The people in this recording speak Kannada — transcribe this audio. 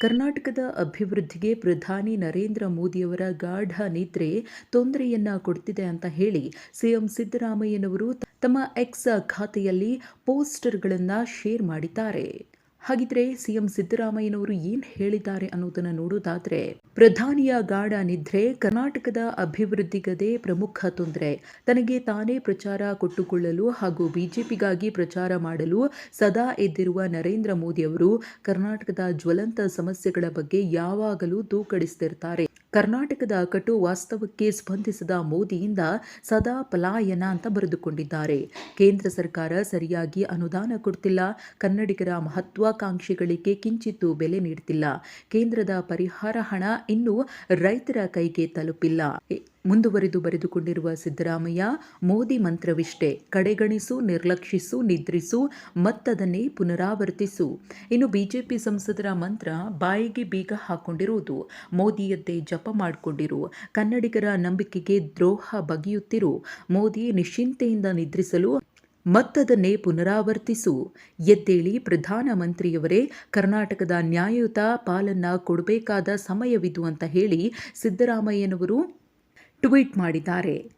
ಕರ್ನಾಟಕದ ಅಭಿವೃದ್ಧಿಗೆ ಪ್ರಧಾನಿ ನರೇಂದ್ರ ಮೋದಿಯವರ ಗಾಢ ನಿದ್ರೆ ತೊಂದರೆಯನ್ನ ಕೊಡ್ತಿದೆ ಅಂತ ಹೇಳಿ ಸಿಎಂ ಸಿದ್ದರಾಮಯ್ಯನವರು ತಮ್ಮ ಎಕ್ಸ್ ಖಾತೆಯಲ್ಲಿ ಪೋಸ್ಟರ್ಗಳನ್ನು ಶೇರ್ ಮಾಡಿದ್ದಾರೆ. ಹಾಗಿದ್ರೆ ಸಿಎಂ ಸಿದ್ದರಾಮಯ್ಯನವರು ಏನ್ ಹೇಳಿದ್ದಾರೆ ಅನ್ನೋದನ್ನ ನೋಡೋದಾದ್ರೆ, ಪ್ರಧಾನಿಯ ಗಾಢ ನಿದ್ರೆ, ಕರ್ನಾಟಕದ ಅಭಿವೃದ್ಧಿಗದೇ ಪ್ರಮುಖ ತೊಂದರೆ. ತನಗೆ ತಾನೇ ಪ್ರಚಾರ ಕೊಟ್ಟುಕೊಳ್ಳಲು ಹಾಗೂ ಬಿಜೆಪಿಗಾಗಿ ಪ್ರಚಾರ ಮಾಡಲು ಸದಾ ಎದ್ದಿರುವ ನರೇಂದ್ರ ಮೋದಿ ಅವರು ಕರ್ನಾಟಕದ ಜ್ವಲಂತ ಸಮಸ್ಯೆಗಳ ಬಗ್ಗೆ ಯಾವಾಗಲೂ ತೂಕಡಿಸ್ತಿರ್ತಾರೆ. ಕರ್ನಾಟಕದ ಕಟು ವಾಸ್ತವಕ್ಕೆ ಸ್ಪಂದಿಸಿದ ಮೋದಿಯಿಂದ ಸದಾ ಪಲಾಯನ ಅಂತ ಬರೆದುಕೊಂಡಿದ್ದಾರೆ. ಕೇಂದ್ರ ಸರ್ಕಾರ ಸರಿಯಾಗಿ ಅನುದಾನ ಕೊಡ್ತಿಲ್ಲ, ಕನ್ನಡಿಗರ ಮಹತ್ವಾಕಾಂಕ್ಷೆಗಳಿಗೆ ಕಿಂಚಿತ್ತು ಬೆಲೆ ನೀಡ್ತಿಲ್ಲ. ಕೇಂದ್ರದ ಪರಿಹಾರ ಹಣ ಇನ್ನೂ ರೈತರ ಕೈಗೆ ತಲುಪಿಲ್ಲ. ಮುಂದುವರಿದು ಬರೆದುಕೊಂಡಿರುವ ಸಿದ್ದರಾಮಯ್ಯ, ಮೋದಿ ಮಂತ್ರವಿಷ್ಟೇ. ಕಡೆಗಣಿಸು, ನಿರ್ಲಕ್ಷಿಸು, ನಿದ್ರಿಸು, ಮತ್ತದನ್ನೇ ಪುನರಾವರ್ತಿಸು. ಇನ್ನು ಬಿಜೆಪಿ ಸಂಸದರ ಮಂತ್ರ ಬಾಯಿಗೆ ಬೀಗ ಹಾಕೊಂಡಿರುವುದು. ಮೋದಿಯದ್ದೇ ಜಪ ಮಾಡಿಕೊಂಡಿರು. ಕನ್ನಡಿಗರ ನಂಬಿಕೆಗೆ ದ್ರೋಹ ಬಗೆಯುತ್ತಿರು. ಮೋದಿ ನಿಶ್ಚಿಂತೆಯಿಂದ ನಿದ್ರಿಸಲು ಮತ್ತದನ್ನೇ ಪುನರಾವರ್ತಿಸು. ಎದ್ದೇಳಿ ಪ್ರಧಾನಮಂತ್ರಿಯವರೇ ಕರ್ನಾಟಕದ ನ್ಯಾಯಯುತ ಪಾಲನ್ನು ಕೊಡಬೇಕಾದ ಸಮಯವಿದು ಅಂತ ಹೇಳಿ ಸಿದ್ದರಾಮಯ್ಯನವರು ಟ್ವೀಟ್ ಮಾಡಿದ್ದಾರೆ.